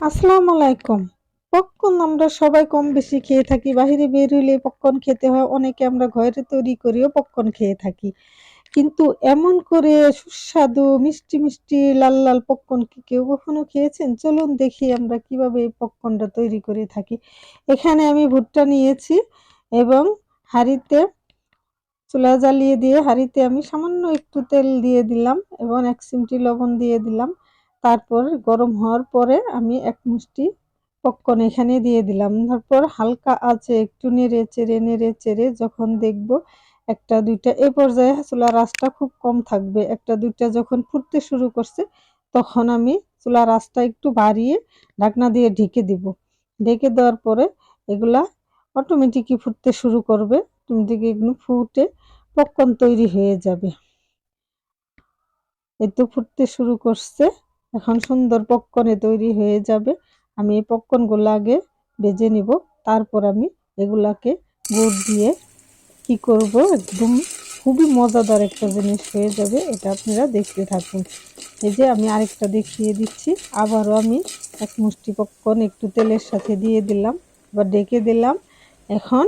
আসসালামু আলাইকুম পপকর্ন আমরা সবাই কম বেশি খেয়ে থাকি, বাহিরে বের হইলে পপকর্ন খেতে হয়, অনেকে আমরা ঘরে তৈরি করেও পপকর্ন খেয়ে থাকি। কিন্তু এমন করে সুস্বাদু, মিষ্টি মিষ্টি, লাল লাল পপকর্ন কি কেউ কখনো খেয়েছেন? চলুন দেখি আমরা কীভাবে এই পপকর্নটা তৈরি করে থাকি। এখানে আমি ভুট্টা নিয়েছি এবং হাঁড়িতে চুলা জ্বালিয়ে দিয়ে হাঁড়িতে আমি সামান্য একটু তেল দিয়ে দিলাম এবং এক চিমটি লবণ দিয়ে দিলাম। তারপর গরম হওয়ার পরে আমি এক মুষ্টি পপকর্ন এখানে দিয়ে দিলাম। তারপর হালকা আছে একটু নেড়ে চেড়ে নেড়ে চেড়ে যখন দেখব একটা, দুইটা, এ পর্যায়ে চুলার আঁচটা খুব কম থাকবে। একটা, দুইটা যখন ফুটতে শুরু করছে তখন আমি চুলার আঁচটা একটু বাড়িয়ে ঢাকনা দিয়ে ঢেকে দিব। ঢেকে দেওয়ার পরে এগুলা অটোমেটিকই ফুটতে শুরু করবে। তুমি অটোমেটিক এগুলো ফুটে পপকর্ন তৈরি হয়ে যাবে। এই তো ফুটতে শুরু করছে। এখন সুন্দর পপকর্নে তৈরি হয়ে যাবে। আমি এই পপকর্নগুলো আগে ভেজে নিব, তারপর আমি এগুলাকে গুড় দিয়ে কি করব? একদম খুবই মজাদার একটা জিনিস হয়ে যাবে, এটা আপনারা দেখতে থাকুন। এই যে আমি আরেকটা দেখিয়ে দিচ্ছি, আবারও আমি এক মুষ্টি পপকর্ন একটু তেলের সাথে দিয়ে দিলাম আবার ডেকে দিলাম। এখন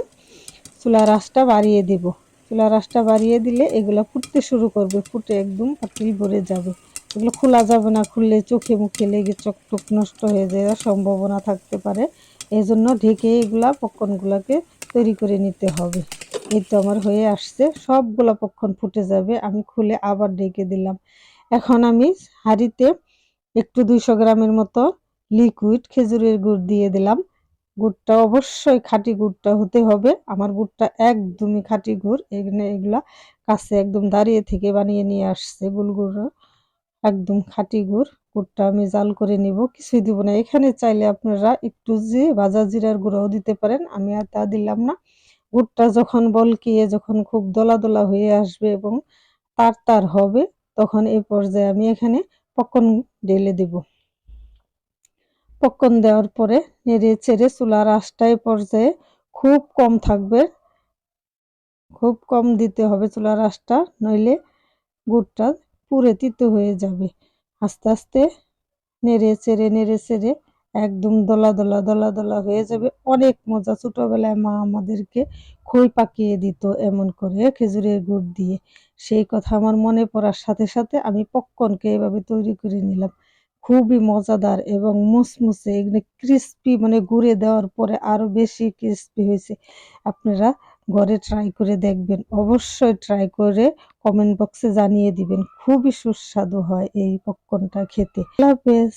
চুলা রাসটা বাড়িয়ে দেব। চুলা রাসটা বাড়িয়ে দিলে এগুলো ফুটতে শুরু করবে, ফুটে একদম পাতিল ভরে যাবে। এগুলো খোলা যাবে না, খুললে চোখে মুখে লেগে চোখ চকটক নষ্ট হয়ে যাওয়ার সম্ভাবনা থাকতে পারে। এই জন্য ঢেকে এগুলা পক্ষণগুলোকে তৈরি করে নিতে হবে। এই তো আমার হয়ে আসছে। সবগুলা পক্ষণ ফুটে যাবে, আমি খুলে আবার ঢেকে দিলাম। এখন আমি হাঁড়িতে একটু দুইশো গ্রামের মতো লিকুইড খেজুরের গুড় দিয়ে দিলাম। গুড়টা অবশ্যই খাঁটি গুড়টা হতে হবে। আমার গুড়টা একদমই খাঁটি গুড়। এখানে এগুলা কাছে একদম দাঁড়িয়ে থেকে বানিয়ে নিয়ে আসছে গুলগুড় একদম খাঁটি গুড়। গুড়টা আমি জাল করে নিব, কিছুই দিব না। এখানে চাইলে আপনারা একটু যে ভাজা জিরার গুঁড়াও দিতে পারেন, আমি আর তা দিলাম না। গুড়টা যখন বলকিয়ে যখন খুব দলা দলা হয়ে আসবে এবং তার তার হবে, তখন এই পর্যায়ে আমি এখানে পকন ঢেলে দেব। পকন দেওয়ার পরে নেড়ে চেড়ে চুলার আঁচটাই পর্যায়ে খুব কম থাকবে। খুব কম দিতে হবে চুলার আঁচটা, নইলে গুড়টা পুরে তিতো হয়ে যাবে। আস্তে আস্তে নেড়ে চেড়ে নেড়ে চেড়ে একদম দলা দলা দলা দলা হয়ে যাবে। অনেক মজা। ছোটবেলায় মা আমাদেরকে খই পাকিয়ে দিত এমন করে খেজুরের গুড় দিয়ে। সেই কথা আমার মনে পড়ার সাথে সাথে আমি পক্কনকে এভাবে তৈরি করে নিলাম। খুবই মজাদার এবং মুসমুসে এগুলো ক্রিস্পি মানে গুঁড়ে দেওয়ার পরে আরও বেশি ক্রিস্পি হয়েছে। আপনারা ঘরে ট্রাই করে দেখবেন। অবশ্যই ট্রাই করে কমেন্ট বক্সে জানিয়ে দিবেন। খুবই সুস্বাদু হয় এই পপকর্নটা খেতে। আল্লাহ হাফেজ।